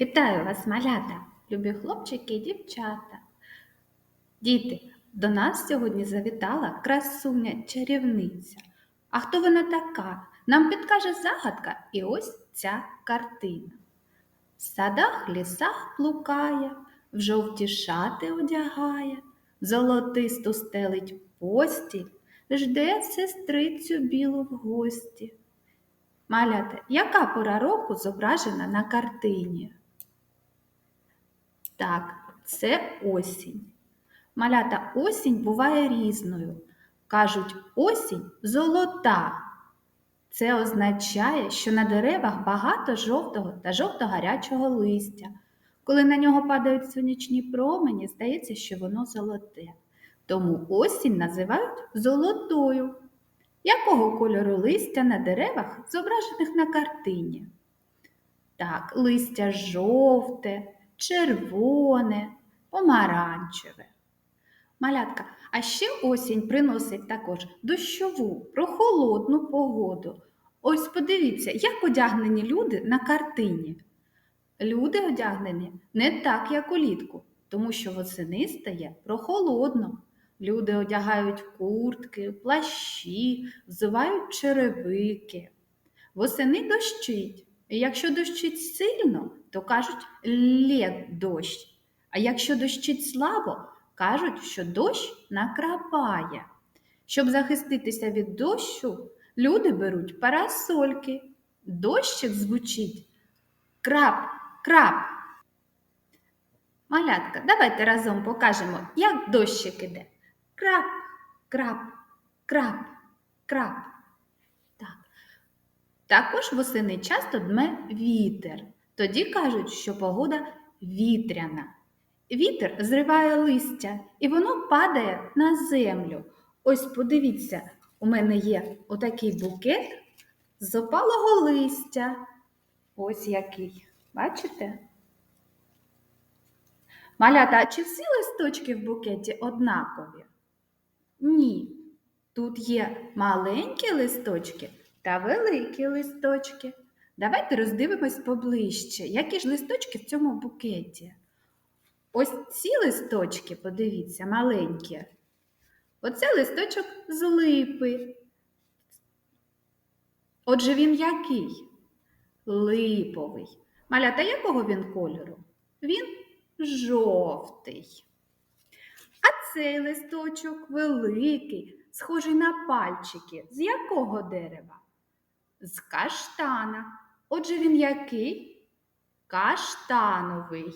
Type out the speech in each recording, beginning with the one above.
Вітаю вас, малята, любі хлопчики і дівчата. Діти, до нас сьогодні завітала красуня чарівниця. А хто вона така? Нам підкаже загадка і ось ця картина. В садах, лісах блукає, в жовті шати одягає, золотисту стелить постіль, жде сестрицю білу в гості. Малята, яка пора року зображена на картині? Так, це осінь. Малята осінь буває різною. Кажуть, осінь золота. Це означає, що на деревах багато жовтого та жовто-гарячого листя. Коли на нього падають сонячні промені, здається, що воно золоте. Тому осінь називають золотою. Якого кольору листя на деревах, зображених на картині? Так, листя жовте, червоне, помаранчеве. Малятка, а ще осінь приносить також дощову, прохолодну погоду. Ось подивіться, як одягнені люди на картині. Люди одягнені не так, як улітку, тому що восени стає прохолодно. Люди одягають куртки, плащі, взувають черевики. Восени дощить. І якщо дощить сильно, то кажуть лє дощ. А якщо дощить слабо, кажуть, що дощ накрапає. Щоб захиститися від дощу, люди беруть парасольки. Дощик звучить крап, крап. Малятка, давайте разом покажемо, як дощик іде. Крап, крап, крап, крап. Так. Також восени часто дме вітер. Тоді кажуть, що погода вітряна. Вітер зриває листя і воно падає на землю. Ось подивіться, у мене є отакий букет з опалого листя. Ось який. Бачите? Малята, чи всі листочки в букеті однакові? Ні. Тут є маленькі листочки та великі листочки. Давайте роздивимось поближче, які ж листочки в цьому букеті. Ось ці листочки, подивіться, маленькі. Оце листочок з липи. Отже, він який? Липовий. Малята якого він кольору? Він жовтий. А цей листочок великий, схожий на пальчики. З якого дерева? З каштана. Отже, він який? Каштановий.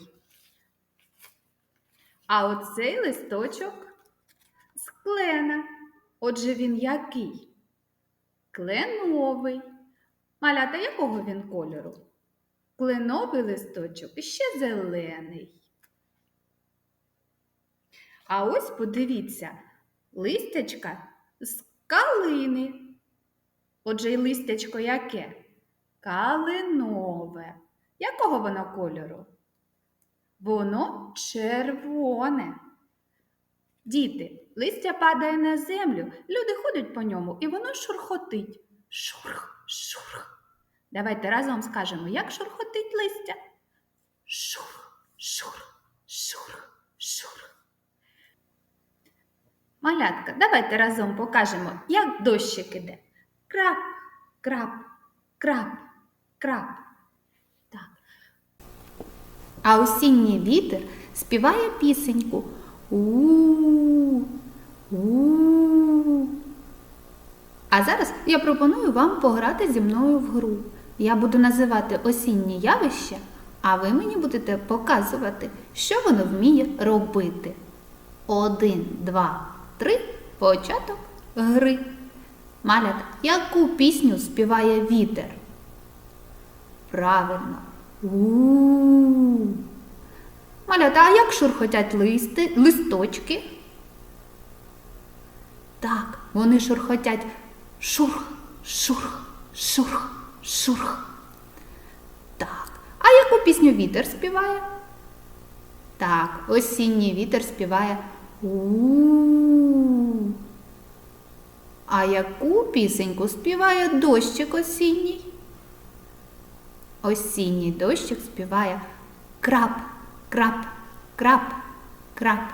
А оцей листочок з клена. Отже, він який? Кленовий. Малята якого він кольору? Кленовий листочок ще зелений. А ось подивіться, листячка з калини. Отже, й листячко яке? Калинове. Якого воно кольору? Воно червоне. Діти, листя падає на землю, люди ходять по ньому і воно шурхотить. Шурх, шурх. Давайте разом скажемо, як шурхотить листя. Шурх, шурх, шурх, шурх. Малятка, давайте разом покажемо, як дощик іде. Крап, крап, крап, крап. Так. А осінній вітер співає пісеньку. У. У. А зараз я пропоную вам пограти зі мною в гру. Я буду називати осінні явища, а ви мені будете показувати, що воно вміє робити. Один, два, три. Початок гри. Малят, яку пісню співає вітер? Правильно. У. Малята, а як шурхотять листи, листочки? Так, вони шурхотять шурх, шурх, шурх, шурх. Так. А яку пісню вітер співає? Так, осінній вітер співає у. А яку пісеньку співає дощик осінній? Осінній дощик співає Крап, крап, крап, крап.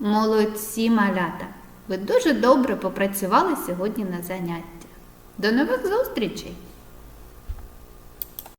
Молодці малята! Ви дуже добре попрацювали сьогодні на заняття. До нових зустрічей!